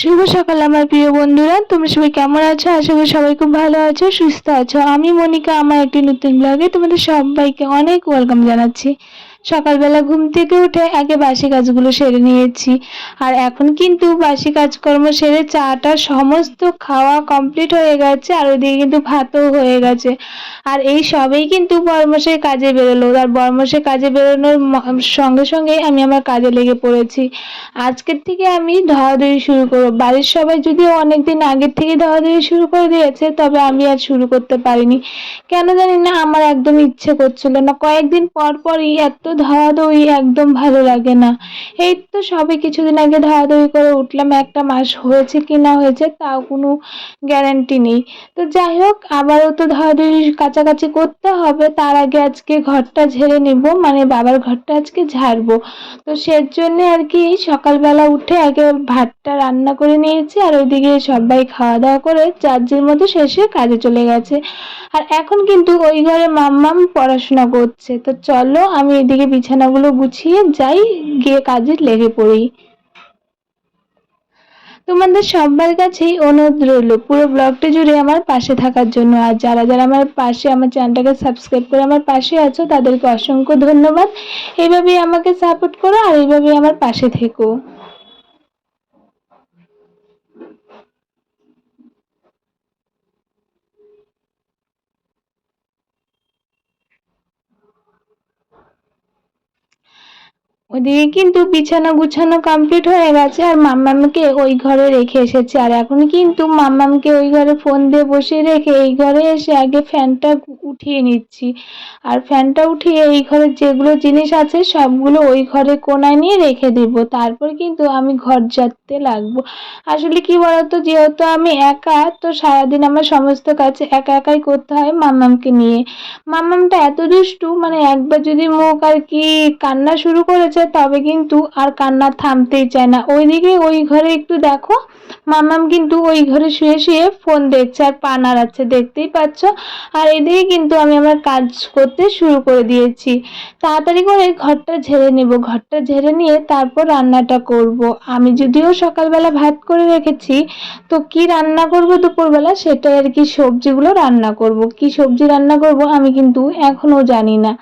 শুভ সকাল, আমার প্রিয় বন্ধুরা। তোমরা সবাই কেমন আছো? আশা করি সবাই খুব ভালো আছো, সুস্থ আছো। আমি মনিকা, আমার একটি নতুন ব্লগে তোমাদের সবাইকে অনেক ওয়েলকাম জানাচ্ছি। সকালবেলা ঘুম থেকে উঠে আগে বাসি কাজগুলো সেরে নিয়েছি। আর এখন কিন্তু বাসি কাজকর্ম সেরে চাটা সমস্ত খাওয়া কমপ্লিট হয়ে গেছে, আর ওদিকে কিন্তু ভাতও হয়ে গেছে। আর এই সবেই কিন্তু বর্মশাই কাজে বেরোলো। আর বর্মশাই কাজে বেরোনোর সঙ্গে সঙ্গে আমি আমার কাজে লেগে পড়েছি। আজকের থেকে আমি ধোয়াধুয়ি শুরু করব। বাড়ির সবাই যদিও অনেকদিন আগের থেকে ধোয়াধুয়ি শুরু করে দিয়েছে, তবে আমি আর শুরু করতে পারিনি। কেন জানি না, আমার একদম ইচ্ছে করছিল না। কয়েকদিন পর পরই এত ধোয়াধুয়ি একদম ভালো লাগে না। এই তো সবে কিছুদিন আগে ধোয়াধুয়ি করে উঠলাম, একটা মাস হয়েছে কি না হয়েছে তাও কোনো গ্যারান্টি নেই। তো যাই হোক, আবারও তো ধোয়াধুয়ি কাছাকাছি করতে হবে, তার আগে আজকে ঘরটা ঝেড়ে নিব মানে বাবার ঘরটা আজকে ঝাড়বো। তো সের জন্য আর কি সকালবেলা উঠে আগে ভাতটা রান্না করে নিয়েছি, আর ওইদিকে সবাই খাওয়া দাওয়া করে যার মতো শেষে কাজে চলে গেছে। আর এখন কিন্তু ওই ঘরে মাম্মাম পড়াশোনা করছে, তো চলো আমি এদিকে বিছানাগুলো গুছিয়ে যাই, গিয়ে কাজে লেগে পড়ি। তোমাদের সবার কাছেই অনুরোধ রইল, পুরো ব্লগটা জুড়ে আমার পাশে থাকার জন্য। আর যারা যারা আমার পাশে, আমার চ্যানেলটাকে সাবস্ক্রাইব করে আমার পাশে আছো, তাদেরকে অসংখ্য ধন্যবাদ। এইভাবেই আমাকে সাপোর্ট করো, আর এইভাবেই আমার পাশে থেকো। ওদিকে কিন্তু বিছানা গুছানো কমপ্লিট হয়ে গেছে আর মাম্মামকে ওই ঘরে রেখে এসেছে। আর এখন কিন্তু মাম্মামকে ওই ঘরে ফোন দিয়ে বসিয়ে রেখে এই ঘরে এসে আগে ফ্যানটা উঠিয়ে নিচ্ছি। আর ফ্যানটা উঠিয়ে এই ঘরে যেগুলো জিনিস আছে সবগুলো ওই ঘরে কোনায় নিয়ে রেখে দিব। তারপর কিন্তু আমি ঘর যাতে লাগবো। আসলে কি বলতো, যেহেতু আমি একা, তো সারাদিন আমার সমস্ত কাজ একা একাই করতে হয় মাম্মামকে নিয়ে। মাম্মামটা এত দুষ্টু মানে একবার যদি মুখ আর কি কান্না শুরু করেছে তবে কিন্তু আর কান্না থামতেই চায় না। ওইদিকে ওই ঘরে একটু দেখো, মামাম কিন্তু ওই ঘরে শুয়ে শুয়ে ফোন দেখছে আর পা নাড়াচ্ছে, দেখতেই পাচ্ছ। আর এদিকে কিন্তু আমি আমার কাজ করতে শুরু করে দিয়েছি। তাড়াতাড়ি করে ঘরটা ঝেড়ে নেব। ঘরটা ঝেড়ে নিয়ে তারপর রান্নাটা করব। আমি যদিও সকালবেলা ভাত করে রেখেছি, তো কি রান্না করব দুপুরবেলা সেটাই আর কি সবজিগুলো রান্না করব। কি সবজি রান্না করব আমি কিন্তু এখনও জানি না।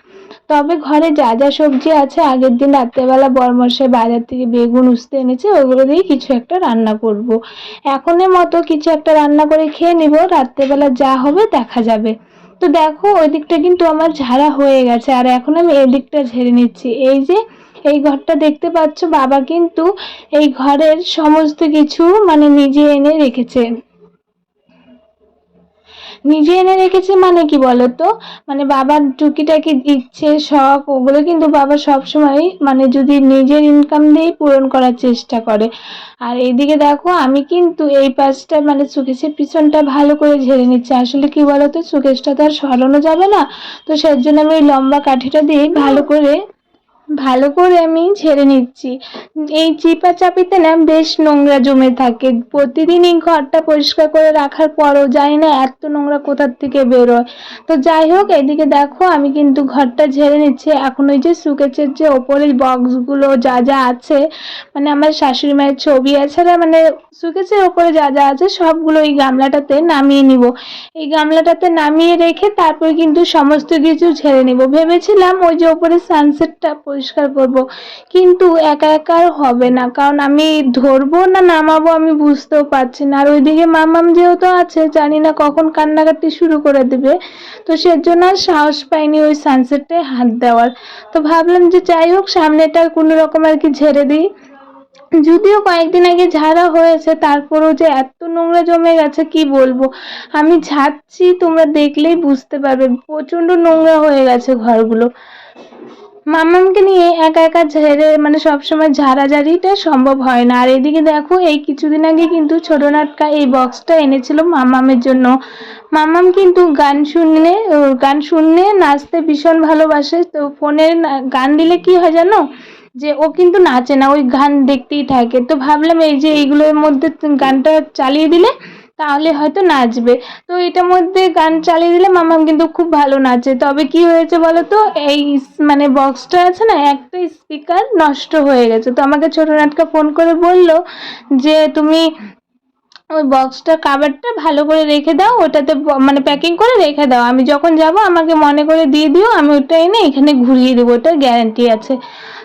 তবে ঘরে যা যা সবজি আছে, আগের দিন রাত্রেবেলা বরমশাই বাজার থেকে বেগুন, উস্তে এনেছে, ওগুলো দিয়ে কিছু একটা রান্না করব। এখনের মতো কিছু একটা রান্না করে খেয়ে নিব, রাত্রেবেলা যা হবে দেখা যাবে। তো দেখো, ওই দিকটা কিন্তু আমার ঝাড়া হয়ে গেছে, আর এখন আমি এই দিকটা ঝেড়ে নিচ্ছি। এই যে, এই ঘরটা দেখতে পাচ্ছ, বাবা কিন্তু এই ঘরের সমস্ত কিছু মানে নিজে এনে রেখেছে। নিজে এনে রেখেছে মানে কি বলতো? মানে বাবার টুকিটাকি ইচ্ছে শখ ওগুলো কিন্তু বাবা সবসময় মানে যদি নিজের ইনকাম দিয়েই পূরণ করার চেষ্টা করে। আর এইদিকে দেখো, আমি কিন্তু এই পাশটা মানে সুকেশের পিছনটা ভালো করে ঝেড়ে নিচ্ছি। আসলে কি বলতো, সুকেশটা তো আর সরানো যাবে না। তো সেই জন্য আমি ওই লম্বা কাঠিটা দিয়ে ভালো করে ভালো করে আমি ঝেড়ে নিচ্ছি। এই চিপা চাপিতে না বেশ নোংরা জমে থাকে। প্রতিদিনই ঘরটা পরিষ্কার করে রাখার পরও জানি না এত নোংরা কোথার থেকে বেরোয়। তো যাই হোক, এদিকে দেখো, আমি কিন্তু ঘরটা ঝেড়ে নিচ্ছি। এখন ওই যে সুকেচের যে ওপরের বক্সগুলো যা যা আছে মানে আমার শাশুড়ি মায়ের ছবি এছাড়া মানে সুকেচের ওপরে যা যা আছে সবগুলো এই গামলাটাতে নামিয়ে নিব। এই গামলাটাতে নামিয়ে রেখে তারপর কিন্তু সমস্ত কিছু ঝেড়ে নিব। ভেবেছিলাম ওই যে ওপরে সানসেটটা পরিষ্কার করব। কিন্তু একা একা আর হবে না, কারণ আমি ধরবো না, নামাবো আমি বুঝতেও পারছি না। আর ওইদিকে মামাম যেহেতু আছে, জানি না কখন কান্নাকাটি শুরু করে দেবে। তো সেজন্য আর সাহস পাইনি ওই সানসেটটায় হাত দেওয়ার। তো ভাবলাম যে যাই হোক, সামনেটা কোনো রকম আর কি ঝেড়ে দিই। যদিও কয়েকদিন আগে ঝাড়া হয়েছে, তারপরেও যে এত নোংরা জমে গেছে, কি বলব? আমি ঝাড়ছি, তোমরা দেখলেই বুঝতে পারবে। প্রচণ্ড নোংরা হয়ে গেছে ঘরগুলো। মামামকে নিয়ে একা একা ঝেড়ে মানে সবসময় ঝাড়াঝাড়িটা সম্ভব হয় না। আর এদিকে দেখো, এই কিছুদিন আগে কিন্তু ছোট নাটকা এই বক্সটা এনেছিল মামামের জন্য। মামাম কিন্তু গান শুনলে গান শুনলে নাচতে ভীষণ ভালোবাসে। তো ফোনের গান দিলে কি হয় জানো? যে ও কিন্তু নাচে না, ওই গান দেখতেই থাকে। তো ভাবলাম এই যে এইগুলোর মধ্যে গানটা চালিয়ে দিলে তাহলে হয়তো নাচবে। তো এটার মধ্যে গান চালিয়ে দিলে মামাম কিন্তু খুব ভালো নাচে। তবে কি হয়েছে বলো তো এই মানে বক্সটা আছে না, একটা স্পিকার নষ্ট হয়ে গেছে। তো আমাকে ছোটো নাটকা ফোন করে বলল যে, তুমি ওই বক্সটার কাভারটা ভালো করে রেখে দাও, ওটাতে মানে প্যাকিং করে রেখে দাও। আমি যখন যাব, আমাকে মনে করে দিয়ে দিও, আমি ওটা এনে এখানে ঘুরিয়ে দেবো। ওটার গ্যারান্টি আছে।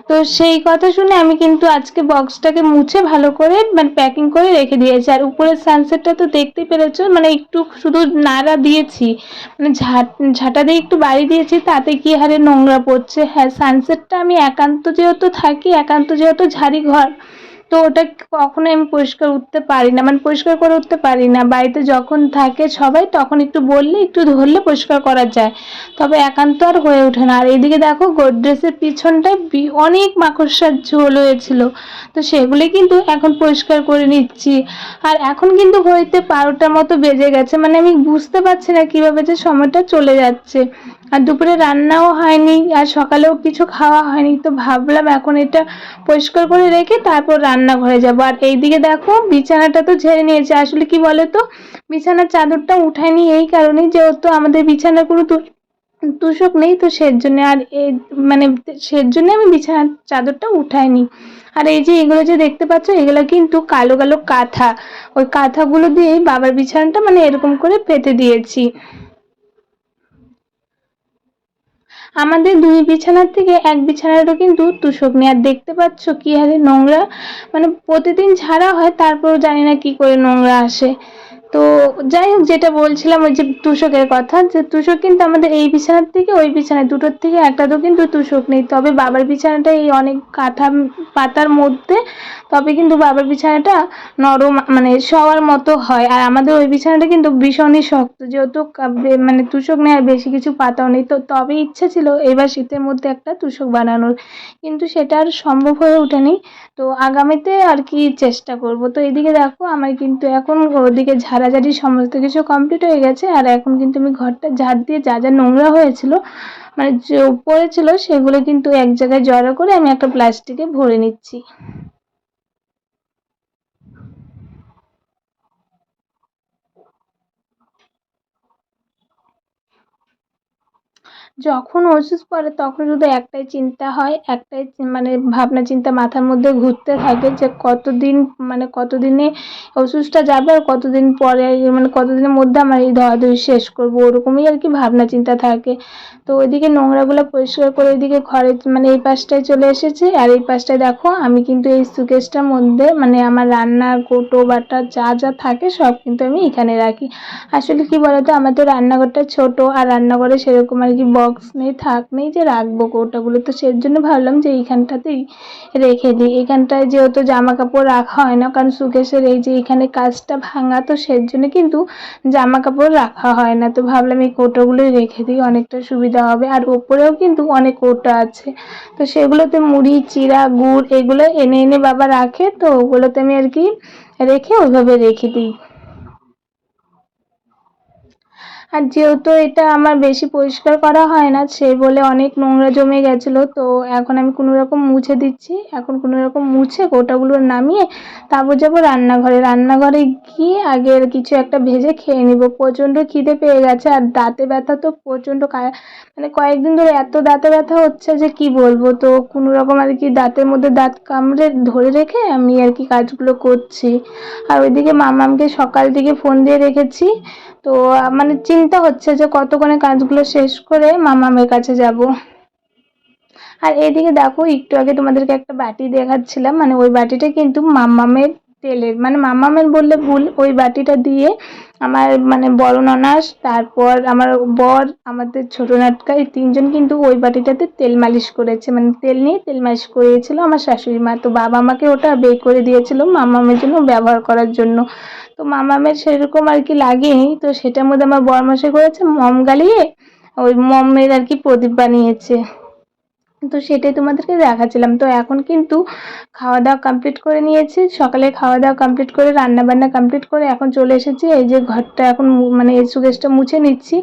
তো সেই কথা শুনে আমি কিন্তু আজকে বক্সটাকে মুছে ভালো করে মানে প্যাকিং করে রেখে দিয়েছি। আর উপরের সানসেটটা তো দেখতে পেরেছ মানে একটু শুধু নাড়া দিয়েছি। মানে ঝাঁট, ঝাঁটা দিয়ে একটু বাড়ি দিয়েছি, তাতে কি হারে নোংরা পড়ছে? হ্যাঁ সানসেটটা আমি একান্ত যেহেতু থাকি, একান্ত যেহেতু ঝাড়ি ঘর তো ওটা কখনোই আমি পরিষ্কার উঠতে পারি না মানে পরিষ্কার করে উঠতে পারি না। বাড়িতে যখন থাকে সবাই তখন একটু বললে, একটু ধরলে পরিষ্কার করা যায়। তবে একান্ত আর হয়ে ওঠে না। আর এইদিকে দেখো গোদরেজের পিছনটায় অনেক মাকড়সার ঝোল হয়েছিল। তো সেগুলি কিন্তু এখন পরিষ্কার করে নিচ্ছি। আর এখন কিন্তু হইতে বারোটার মতো বেজে গেছে। মানে আমি বুঝতে পারছি না কীভাবে যে সময়টা চলে যাচ্ছে। আর দুপুরে রান্নাও হয়নি, আর সকালেও কিছু খাওয়া হয়নি। তো ভাবলাম এখন এটা পরিষ্কার করে রেখে তারপর রান্নাঘরে যাব। আর এইদিকে দেখো, বিছানাটা তো ঝেড়ে নিয়েছে। আসলে কি বলো তো বিছানার চাদরটা উঠায়নি এই কারণে যেহেতু আমাদের বিছানার কোনো তুষক নেই, তো সের জন্য আর মানে সের জন্য আমি বিছানার চাদরটা উঠাইনি আর এই যে এগুলো যে দেখতে পাচ্ছ, এগুলো কিন্তু কালো কালো কাঁথা। ওই কাঁথাগুলো দিয়ে বাবার বিছানাটা মানে এরকম করে পেতে দিয়েছি। আমাদের দুই বিছানার থেকে এক বিছানারও কিন্তু তুষক নেই। আর দেখতে পাচ্ছ কি হারে নোংরা মানে প্রতিদিন ঝাড়া হয়, তারপরেও জানি না কি করে নোংরা আসে। তো যাই হোক, যেটা বলছিলাম ওই যে তুষকের কথা, যে তুষক কিন্তু আমাদের এই বিছানার থেকে ওই বিছানায়, দুটোর থেকে একটাতেও কিন্তু তুষক নেই। তবে বাবার বিছানাটা এই অনেক কাঁথা পাতার মধ্যে, তবে কিন্তু বাবার বিছানাটা নরম মানে শোয়ার মতো হয়। আর আমাদের ওই বিছানাটা কিন্তু ভীষণই শক্ত, যেহেতু মানে তুষক নেই আর বেশি কিছু পাতাও নেই। তো তবে ইচ্ছা ছিল এবার শীতের মধ্যে একটা তুষক বানানোর, কিন্তু সেটা আর সম্ভব হয়ে ওঠেনি। তো আগামীতে আর কি চেষ্টা করব। তো এদিকে দেখো, আমার কিন্তু এখন ওদিকে ঝাড়াঝাড়ি সমস্ত কিছু কমপ্লিট হয়ে গেছে, আর এখন কিন্তু আমি ঘরটা ঝাড় দিয়ে যা যা নোংরা হয়েছিল মানে যে পড়েছিল সেগুলো কিন্তু এক জায়গায় জড়ো করে আমি একটা প্লাস্টিকে ভরে নিচ্ছি। যখন ওষুধ পড়ে তখন শুধু একটাই চিন্তা হয়, একটাই মানে ভাবনা চিন্তা মাথার মধ্যে ঘুরতে থাকে যে কতদিন মানে কতদিনে ওষুধটা যাবে আর কতদিন পরে মানে কতদিনের মধ্যে আমার এই ধোয়াধুয়ি শেষ করব, ওরকমই আর কি ভাবনা চিন্তা থাকে। তো ওইদিকে নোংরাগুলো পরিষ্কার করে ওইদিকে ঘরে মানে এই পাশটায় চলে এসেছে, আর এই পাশটায় দেখো, আমি কিন্তু এই সুকেশটার মধ্যে মানে আমার রান্নার কৌটো, বাটা, যা যা থাকে সব কিন্তু আমি এখানে রাখি। আসলে কি বলতো আমাদের রান্নাঘরটা ছোট, আর রান্নাঘরে সেরকম আর কি বক্স নেই, থাক নেই, যে রাখব কৌটাগুলো। তো সেই জন্য ভাবলাম যে এইখানটাতেই রেখে দিই। এখানটায় যেহেতু জামা কাপড় রাখা হয় না, কারণ সুকেশের এই যে এখানে কাজটা ভাঙা, তো সেই জন্য কিন্তু জামা কাপড় রাখা হয় না। তো ভাবলাম এই কৌটোগুলোই রেখে দিই, অনেকটা সুবিধা হবে। আর ওপরেও কিন্তু অনেক কৌটো আছে। তো সেগুলোতে মুড়ি, চিড়া, গুড়, এগুলো এনে এনে বাবা রাখে, তো ওগুলোতে আমি আর কি রেখে ওইভাবে রেখে দিই। আর যেহেতু এটা আমার বেশি পরিষ্কার করা হয় না সেই বলে অনেক নোংরা জমে গেছিল, তো এখন আমি কোনো রকম মুছে দিচ্ছি। এখন কোনো রকম মুছে গোটাগুলো নামিয়ে তারপর যাব রান্নাঘরে। রান্নাঘরে গিয়ে আগে কিছু একটা ভেজে খেয়ে নিব। প্রচণ্ড খিদে পেয়ে গেছে আর দাঁতে ব্যথা তো প্রচণ্ড মানে কয়েকদিন ধরে এত দাঁতে ব্যথা হচ্ছে যে কি বলব? তো কোনো রকম আর কি দাঁতের মধ্যে দাঁত কামড়ে ধরে রেখে আমি আর কি কাজগুলো করছি। আর ওইদিকে মামামকে সকাল থেকে ফোন দিয়ে রেখেছি তো মানে চিন্তা হচ্ছে যে কতক্ষণে কাজগুলো শেষ করে মামামের কাছে যাব। আর এদিকে দেখো, একটু আগে তোমাদেরকে একটা বাটি দেখাচ্ছিলাম মানে ওই বাটিটা কিন্তু মামামের তেলের মানে মামামের বললে ভুল, ওই বাটিটা দিয়ে আমার মানে বড় ননাস, তারপর আমার বর, আমাদের ছোট নাটকা এই তিনজন কিন্তু ওই বাটিটাতে তেল মালিশ করেছে মানে তেল নিয়ে তেল মালিশ করিয়েছিল আমার শাশুড়ি মা। তো বাবা আমাকে ওটা বের করে দিয়েছিল মামামের জন্য ব্যবহার করার জন্য। তো মামামের সেরকম আর কি লাগেনি, তো সেটার মধ্যে আমার বরমাসে করেছে, মম গালিয়ে ওই মমের আর কি প্রদীপ বানিয়েছে। তো সেটাই তোমাদেরকে দেখাচ্ছিলাম। তো এখন কিন্তু খাওয়া দাওয়া কমপ্লিট করে নিয়েছি। সকালে খাওয়া দাওয়া কমপ্লিট করে রান্না বান্না কমপ্লিট করে এখন চলে এসেছি। এই যে ঘরটা এখন মানে এই সুকেশটা মুছে নিচ্ছি।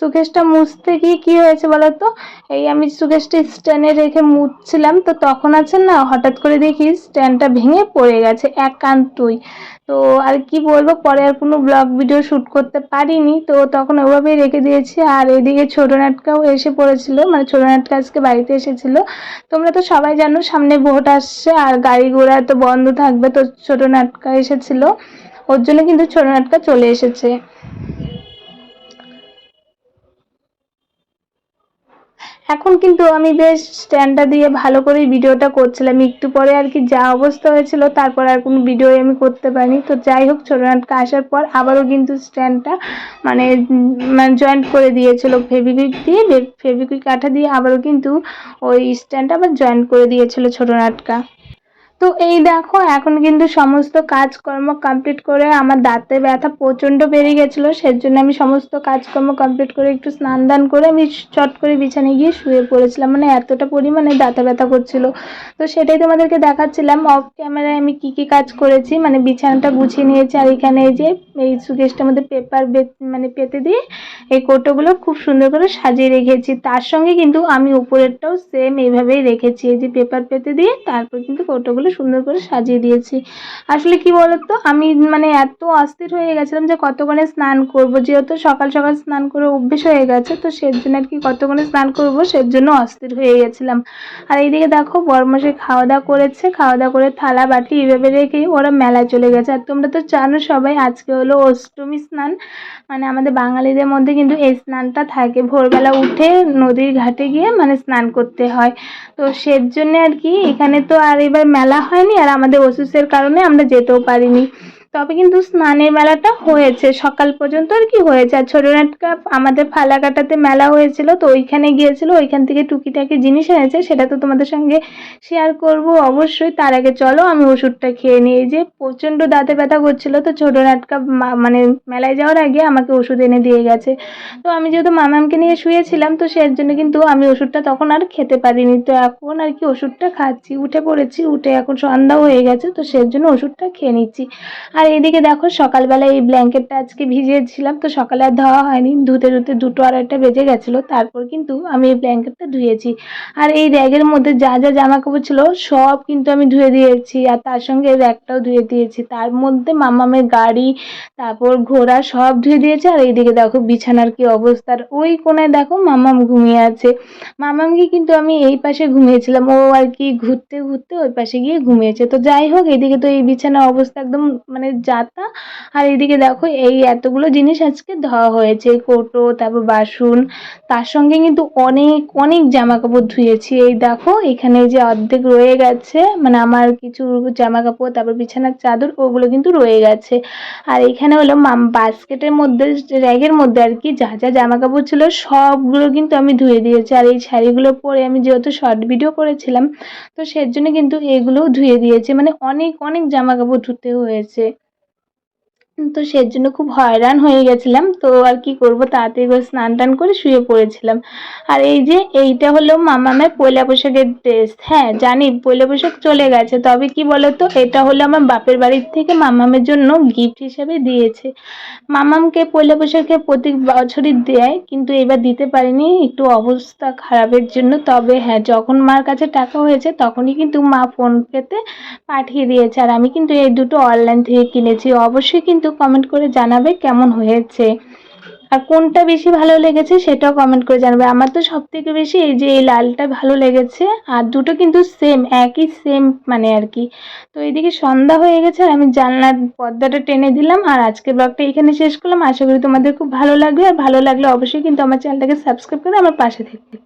সুকেশটা মুছতে গিয়ে কী হয়েছে বলো তো এই আমি সুকেশটা স্ট্যান্ডে রেখে মুছছিলাম। তো তখন আছে না, হঠাৎ করে দেখি স্ট্যান্ডটা ভেঙে পড়ে গেছে, একান্তই। তো আর কি বলব, পরে আর কোনো ব্লগ ভিডিও শ্যুট করতে পারিনি। তো তখন ওভাবেই রেখে দিয়েছি। আর এদিকে ছোটো নাটকাও এসে পড়েছিল। মানে ছোটো নাটকা আজকে বাড়িতে এসেছিল। তোমরা তো সবাই জানো, সামনে ভোট আসছে। আর গাড়ি ঘোড়া তো বন্ধ থাকবে। তো ছোটো নাটকা এসেছিল। ওর জন্য কিন্তু ছোটো নাটকা চলে এসেছে। এখন কিন্তু আমি বেশ স্ট্যান্ডটা দিয়ে ভালো করেই ভিডিওটা করছিলাম। একটু পরে আর কি যা অবস্থা হয়েছিল, তারপর আর কোনো ভিডিও আমি করতে পারিনি। তো যাই হোক ছোটো নাটকা আসার পর আবারও কিন্তু স্ট্যান্ডটা মানে মানে জয়েন্ট করে দিয়েছিল ফেভিকুইক দিয়ে। ফেভিকুইক কাঠা দিয়ে আবারও কিন্তু ওই স্ট্যান্ডটা আবার জয়েন্ট করে দিয়েছিল ছোটো নাটকা তো এই দেখো, এখন কিন্তু সমস্ত কাজকর্ম কমপ্লিট করে আমার দাঁতে ব্যথা প্রচণ্ড বেড়ে গেছিল, সেজন্য আমি সমস্ত কাজকর্ম কমপ্লিট করে একটু স্নান দান করে আমি চট করে বিছানায় গিয়ে শুয়ে পড়েছিলাম মানে এতটা পরিমাণে দাঁতে ব্যথা করছিল। তো সেটাই তোমাদেরকে দেখাচ্ছিলাম অফ ক্যামেরায় আমি কি কি কাজ করেছি মানে বিছানাটা গুছিয়ে নিয়েছি, আর এখানে এই যে এই সুকেশটার মধ্যে পেপার মানে পেতে দিয়ে এই কৌটোগুলো খুব সুন্দর করে সাজিয়ে রেখেছি। তার সঙ্গে কিন্তু আমি উপরেরটাও সেম এইভাবেই রেখেছি, এই যে পেপার পেতে দিয়ে, তারপর কিন্তু কৌটোগুলো সুন্দর করে সাজিয়ে দিয়েছি। আসলে কি বলতো? আমি মানে এত অস্থির হয়ে গেছিলাম যে কতক্ষণে স্নান করব? যেহেতু সকাল সকাল স্নান করে অভ্যেস হয়ে গেছে, তো সের জন্য আর কি কতক্ষণে স্নান করব সের জন্য অস্থির হয়ে গেছিলাম। আর এইদিকে দেখো বরমশাই খাওয়া দাওয়া করেছে খাওয়া দাওয়া করে থালা বাটি এভাবে রেখেই ওরা মেলায় চলে গেছে। আর তোমরা তো জানো সবাই, আজকে হলো অষ্টমী স্নান। মানে আমাদের বাঙালিদের মধ্যে কিন্তু এই স্নানটা থাকে। ভোরবেলা উঠে নদীর ঘাটে গিয়ে মানে স্নান করতে হয়। তো সের জন্য আর কি এখানে তো আর এবার মেলা হয়নি আর আমাদের অসুস্থের কারণে আমরা যেতেও পারিনি। তবে কিন্তু স্নানের মেলাটা হয়েছে। সকাল পর্যন্ত আর কি হয়েছে। আর ছোটো নাটকা আমাদের ফালাকাটাতে মেলা হয়েছিল, তো ওইখানে গিয়েছিল, ওইখান থেকে টুকিটাকি জিনিস এনেছে, সেটা তো তোমাদের সঙ্গে শেয়ার করব অবশ্যই। তার আগে চলো, আমি ওষুধটা খেয়ে নিই। যে প্রচণ্ড দাঁতে ব্যথা করছিল, তো ছোটো নাটকা মানে মেলায় যাওয়ার আগে আমাকে ওষুধ এনে দিয়ে গেছে। তো আমি যেহেতু মামামকে নিয়ে শুয়েছিলাম, তো সেই জন্য কিন্তু আমি ওষুধটা তখন আর খেতে পারিনি। তো এখন আর কি ওষুধটা খাচ্ছি, উঠে পড়েছি, উঠে এখন সন্ধ্যাও হয়ে গেছে, তো সেই জন্য ওষুধটা খেয়ে নিচ্ছি। আর এদিকে দেখো সকালবেলা এই ব্ল্যাঙ্কেটটা আজকে ভিজিয়েছিলাম, তো সকালে আর ধোয়া হয়নি। ধুতে ধুতে দুটো আড়াইটা বেজে গেছিল, তারপর কিন্তু আমি এই ব্ল্যাঙ্কেটটা ধুয়েছি। আর এই র্যাগের মধ্যে যা যা জামা কাপড় ছিল, সব কিন্তু আমি ধুয়ে দিয়েছি, আর তার সঙ্গে র্যাকটাও ধুয়ে দিয়েছি। তার মধ্যে মামামের গাড়ি, তারপর ঘোড়া সব ধুয়ে দিয়েছে, আর এইদিকে দেখো বিছানার কি অবস্থার ওই কোনায় দেখো মামাম ঘুমিয়ে আছে। মামামকে কিন্তু আমি এই পাশে ঘুমিয়েছিলাম, ও আর কি ঘুরতে ঘুরতে ওই পাশে গিয়ে ঘুমিয়েছে। তো যাই হোক, এদিকে তো এই বিছানার অবস্থা একদম মানে যাতা। আর এদিকে দেখো, এই এতগুলো জিনিস আজকে ধোয়া হয়েছে কৌটো, তারপর বাসন। তার সঙ্গে কিন্তু অনেক অনেক জামা কাপড় ধুয়েছি। এই দেখো, এখানে যে অর্ধেক রয়ে গেছে মানে আমার কিছু জামা কাপড় তারপর বিছানার চাদর, ওগুলো কিন্তু রয়ে গেছে। আর এখানে হলো বাস্কেটের মধ্যে, র্যাগের মধ্যে আর কি যা যা জামা কাপড় ছিল, সবগুলো কিন্তু আমি ধুয়ে দিয়েছি। আর এই শাড়িগুলো পরে আমি যেহেতু শর্ট ভিডিও করেছিলাম, তো সের জন্য কিন্তু এগুলোও ধুয়ে দিয়েছি। মানে অনেক অনেক জামা কাপড় ধুতে হয়েছে। তো সের জন্য খুব হয়রান হয়ে গেছিলাম। তো আর কি করব? তাড়াতাড়ি করে স্নান টান করে শুয়ে পড়েছিলাম। আর এই যে এইটা হলো মামামের পয়লা বৈশাখের ড্রেস হ্যাঁ জানি পয়লা বৈশাখ চলে গেছে। তবে কি বলতো? এটা হলো আমার বাপের বাড়ির থেকে মামামের জন্য গিফট হিসেবে দিয়েছে। মামামকে পয়লা বৈশাখে প্রতি বছরই দেয়, কিন্তু এবার দিতে পারিনি। একটু অবস্থা খারাপের জন্য। তবে হ্যাঁ যখন মার কাছে টাকা হয়েছে, তখনই কিন্তু মা ফোন পেতে পাঠিয়ে দিয়েছে। আর আমি কিন্তু এই দুটো অনলাইন থেকে কিনেছি। অবশ্যই কিন্তু কমেন্ট করে জানাবে কেমন হয়েছে। আর কোনটা বেশি ভালো লেগেছে সেটাও কমেন্ট করে জানাবে। আমার তো সব থেকে বেশি এই যে এই লালটা ভালো লেগেছে, আর দুটো কিন্তু সেম একই সেম মানে আর কি। তো এইদিকে সন্ধ্যা হয়ে গেছে আর আমি জানলার পর্দাটা টেনে দিলাম, আর আজকের ব্লগটা এখানে শেষ করলাম। আশা করি তোমাদের খুব ভালো লাগবে, আর ভালো লাগলে অবশ্যই কিন্তু আমার চ্যানেলটাকে সাবস্ক্রাইব করে আমার পাশে থাকবে।